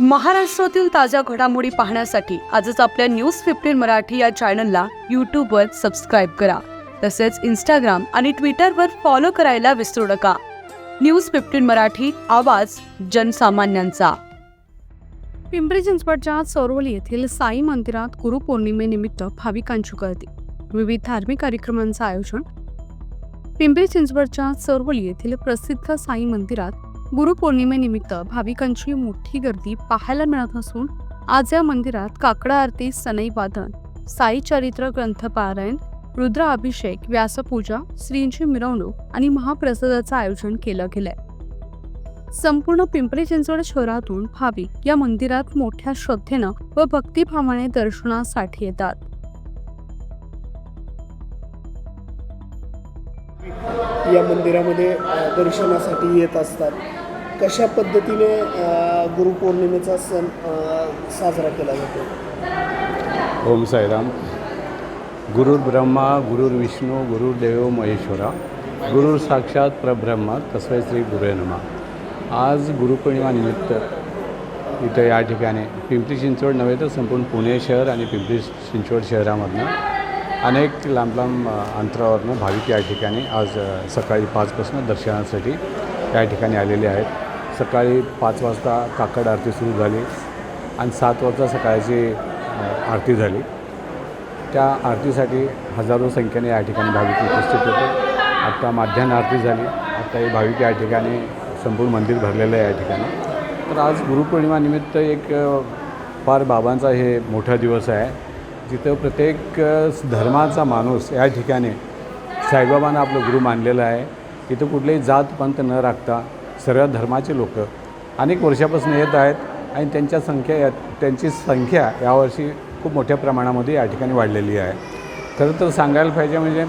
महाराष्ट्रातील ताज्या घडामोडी पाहण्यासाठी आजच आपल्या न्यूज फिफ्टीन मराठी या चॅनलला यूट्यूबवर सबस्क्राईब करा. तसेच इंस्टाग्राम आणि ट्विटरवर फॉलो करायला विसरू नका. न्यूज फिफ्टीन मराठी आवाज जनसामान्यांचा. पिंपरी चिंचवडच्या चोरवली येथील साई मंदिरात गुरुपौर्णिमेनिमित्त भाविकांची गर्दी. विविध धार्मिक कार्यक्रमांचं आयोजन पिंपरी चिंचवडच्या चोरवली येथील प्रसिद्ध साई मंदिरात गुरुपौर्णिमेनिमित्त भाविकांची मोठी गर्दी पाहायला मिळत असून आज या मंदिरात काकडा आरती सनई वादन साई चरित्र ग्रंथपारायण रुद्र अभिषेक व्यासपूजा श्रींची मिरवणूक आणि महाप्रसादाचं आयोजन केलं गेलंय. संपूर्ण पिंपरी चिंचवड शहरातून भाविक या मंदिरात मोठ्या श्रद्धेनं व भक्तिभावाने दर्शनासाठी येतात. या मंदिरामध्ये दर्शनासाठी येत असतात. कशा पद्धतीने गुरुपौर्णिमेचा सण साजरा केला जातो? ओम साईराम. गुरुर ब्रह्मा गुरुर विष्णू गुरुर्देव महेश्वरा गुरुर साक्षात परब्रह्मा तस्मै श्री गुरुवे आज गुरुपौर्णिमानिमित्त इथं या ठिकाणी पिंपरी चिंचवड नव्हे तर संपूर्ण पुणे शहर आणि पिंपरी चिंचवड शहरामधनं अनेक लांब लांब अंतरावरनं भाविक या ठिकाणी आज सकाळी पाचपासून दर्शनासाठी या ठिकाणी आलेले आहेत. सकाळी पाच वाजता काकड आरती सुरू झाली आणि सात वाजता सकाळची आरती झाली. त्या आरतीसाठी हजारो संख्येने या ठिकाणी भाविक उपस्थित होते. आत्ता माध्यान्ह आरती झाली. आत्ता हे भाविक या ठिकाणी संपूर्ण मंदिर भरलेलं आहे या ठिकाणी. तर आज गुरुपौर्णिमानिमित्त एक फार बाबांचा हे मोठा दिवस आहे. जिथं प्रत्येक धर्माचा माणूस या ठिकाणी साईबाबांना आपलं गुरु मानलेलं आहे. तिथं कुठलेही जात पंत न राखता सर्व धर्माचे लोक अनेक वर्षापासून येत आहेत आणि त्यांच्या संख्या या त्यांची संख्या यावर्षी खूप मोठ्या प्रमाणामध्ये या ठिकाणी वाढलेली आहे. खरं तर सांगायला पाहिजे म्हणजे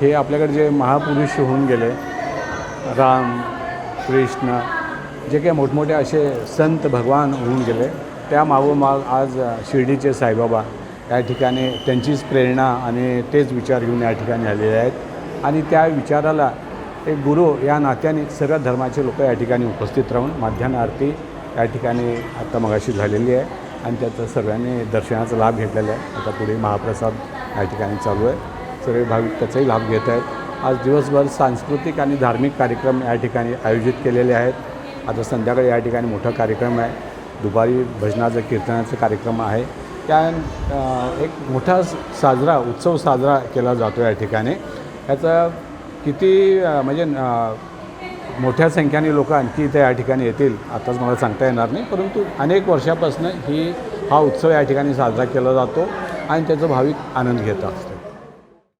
हे आपल्याकडे जे महापुरुष होऊन गेले राम कृष्ण जे काही मोठमोठे असे संत भगवान होऊन गेले त्या मागोमाग आज शिर्डीचे साईबाबा या ठिकाणी त्यांचीच प्रेरणा आणि तेच विचार घेऊन या ठिकाणी आलेले आहेत. आणि त्या विचाराला एक गुरु या नात्याने सर्व धर्माचे लोक या ठिकाणी उपस्थित राहून माध्यान आरती या ठिकाणी आत्ता मगाशी झालेली आहे. आणि त्याचा सर्वांनी दर्शनाचा लाभ घेतलेला आहे. आता पुढे महाप्रसाद या ठिकाणी चालू आहे. सर्व भाविक त्याचाही लाभ घेत आहेत. आज दिवसभर सांस्कृतिक आणि धार्मिक कार्यक्रम या ठिकाणी आयोजित केलेले आहेत. आता संध्याकाळी या ठिकाणी मोठा कार्यक्रम आहे. दुपारी भजनाचं कीर्तनाचा कार्यक्रम आहे. त्या uh, एक मोठा साजरा उत्सव साजरा केला जातो या ठिकाणी. याचा किती म्हणजे मोठ्या संख्येने लोक आणखी इथे या ठिकाणी येतील आताच मला सांगता येणार नाही. परंतु अनेक वर्षापासून ही हा उत्सव या ठिकाणी साजरा केला जातो आणि त्याचा भाविक आनंद घेत असतो